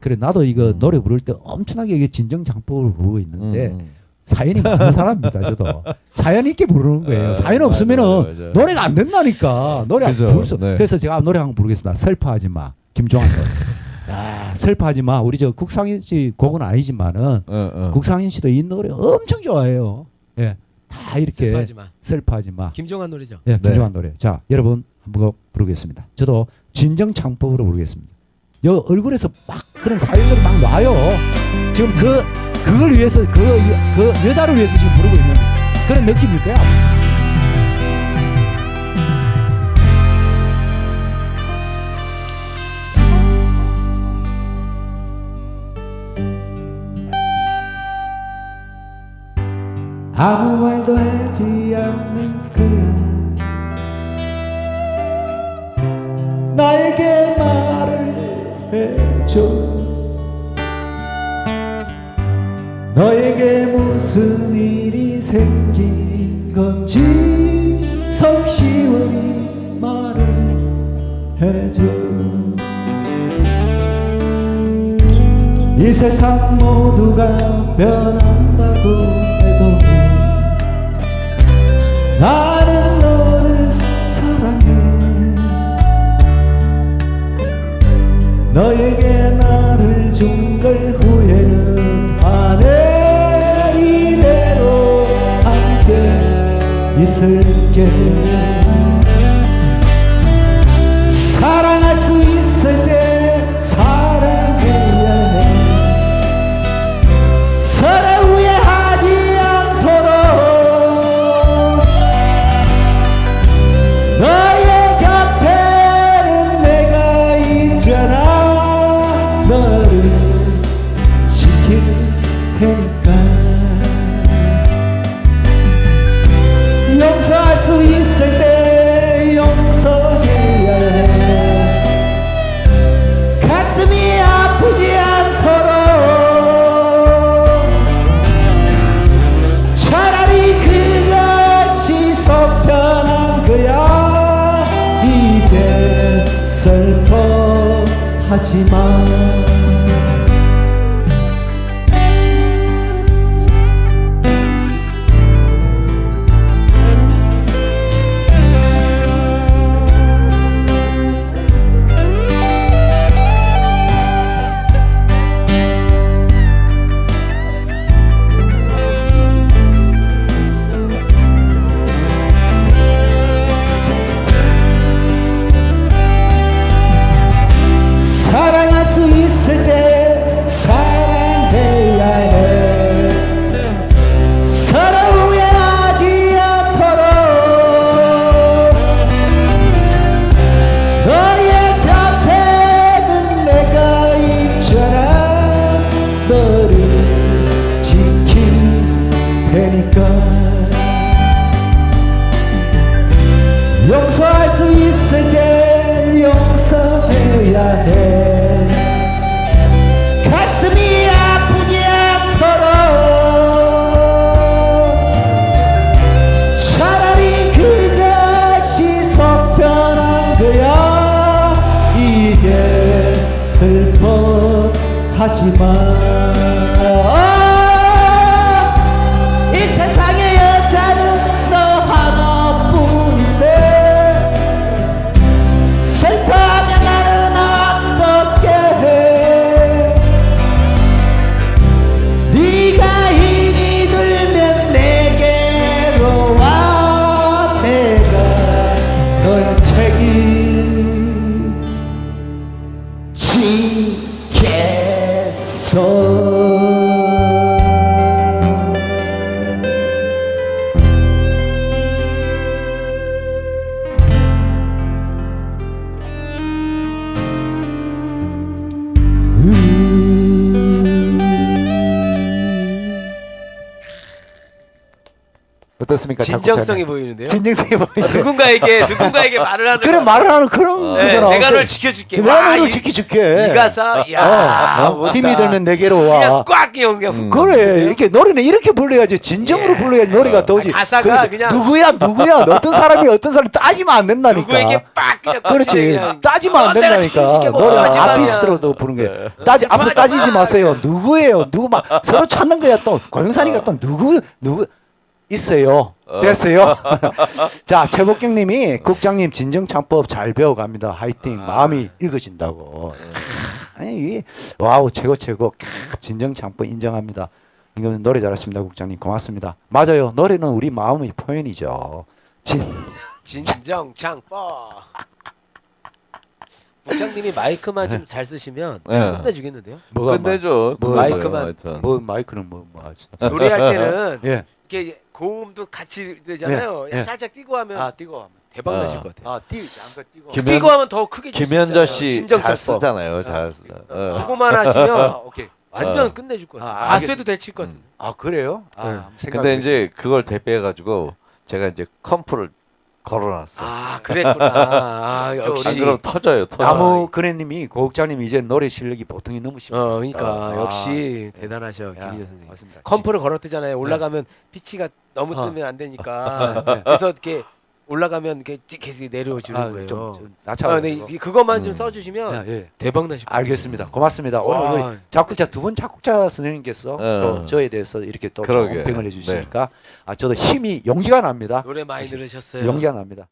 그래 나도 이거 음. 노래 부를 때 엄청나게 이게 진정 장법을 부르고 있는데 음. 사연이 많은 사람입니다. 저도 사연 있게 부르는 거예요. 아, 사연 맞아요, 없으면은 맞아요. 노래가 안 된다니까. 노래 안 부를 수. 네. 그래서 제가 노래 한번 부르겠습니다. 슬퍼하지 마. 김종환 노래. 아, 슬퍼하지 마. 우리 저 국상인 씨 곡은 아니지만은 어, 어. 국상인 씨도 이 노래 엄청 좋아해요. 예. 다 이렇게 슬퍼하지 마. 슬퍼하지 마. 김종환 노래죠. 예, 네. 김종환 노래. 자, 여러분 한번 곡 부르겠습니다. 저도 진정 창법으로 부르겠습니다. 여 얼굴에서 막 그런 사연들이 막 나요. 지금 그 그걸 위해서 그, 여- 그 여자를 위해서 지금 부르고 있는 그런 느낌일 거야. 아무 말도 하지 않는 거야 나에게 말을 해 줘 너에게 무슨 일이 생긴 건지 속 시원히 말을 해줘. 이 세상 모두가 변한다고 해도 나는 너를 사랑해. 너에게 있 하지 마 용서할 수 있을 때 용서해야 해. 가슴이 아프지 않도록 차라리 그것이 속 편한 거야. 이제 슬퍼하지 마 어떻습니까? 진정성이 작곡자님? 보이는데요. 진정성이 보이죠. 누군가에게 누군가에게 말을 하는 그래 거. 말을 하는 그런 네, 거잖아. 내가 그- 널 지켜줄게. 내가 와, 너를 이- 지켜줄게. 이 가사, 야, 어, 어. 힘이 들면 내게로 그냥 와. 꽉 연결. 음. 그래 이렇게 노래는 이렇게 불러야지 진정으로 예. 불러야지 노래가 더지. 아, 가사가 그래서 그냥- 누구야 누구야 어떤 사람이 어떤 사람 따지면 안 된다니까. 누구에게 빡 그냥 그렇지 그냥 따지면 안 어, 내가 된다니까 지켜줄게, 노래 걱정하지 마, 아티스트로도 부른 게 따지 앞으로 따지지 마세요 누구예요 누구 막 서로 찾는 거야 또 고영산이가 또 누구 누구 있어요 어. 됐어요 자 최복경 님이 국장님 진정창법 잘 배워갑니다 화이팅 아. 마음이 읽어진다고 아니 이게 와우 최고 최고 캬, 진정창법 인정합니다 이거는 노래 잘하십니다 국장님 고맙습니다 맞아요 노래는 우리 마음의 표현이죠 진 진정창법. 부장님이 마이크만 좀 잘 쓰시면 네. 끝내주겠는데요. 뭐가 끝내줘. 뭐, 마이크만. 하여튼. 뭐 마이크는 뭐 뭐 하지 노래할 때는 예. 이렇게 고음도 같이 되잖아요. 예, 예. 살짝 띄고 하면 아 뛰고 하면 대박 아. 나실 것 같아요. 아뛰 잠깐 뛰고 김- 뛰고 하면 더 크게 줄 수 김현자 있잖아요. 씨 진정창법. 잘 쓰잖아요. 잘 쓰. 어. 그거만 하시면 아, 오케이 완전 어. 끝내줄 것 같아요. 아, 가수에도 알겠습니다. 대칠 것 같은데. 아 그래요? 아, 네. 한번 근데 생각해보겠습니다. 이제 그걸 대비해 가지고 제가 이제 컴프를 걸어놨어. 아 그랬구나. 아, 저 역시. 안 그럼 터져요. 터져. 나무 그래님이 고국장님 이제 노래 실력이 보통이 넘으십니다. 어, 그러니까 아, 역시 대단하셔 야, 김희재 선생님. 맞습니다. 컴프를 걸었대잖아요. 올라가면 피치가 너무 어. 뜨면 안 되니까. 그래서 이렇게 올라가면 이렇게 찍 계속 내려주는 아, 거예요. 좀, 좀 아, 낮춰. 네, 이- 그것만 좀 음. 써주시면 예, 예. 대박 나실 거예요. 알겠습니다. 고맙습니다. 오늘 와. 우리 작곡자 두 분 작곡자 선생님께서 어. 또 저에 대해서 이렇게 또 그러게. 평을 해주시니까 아 저도 힘이 용기가 납니다. 노래 많이 들으셨어요. 용기가 납니다.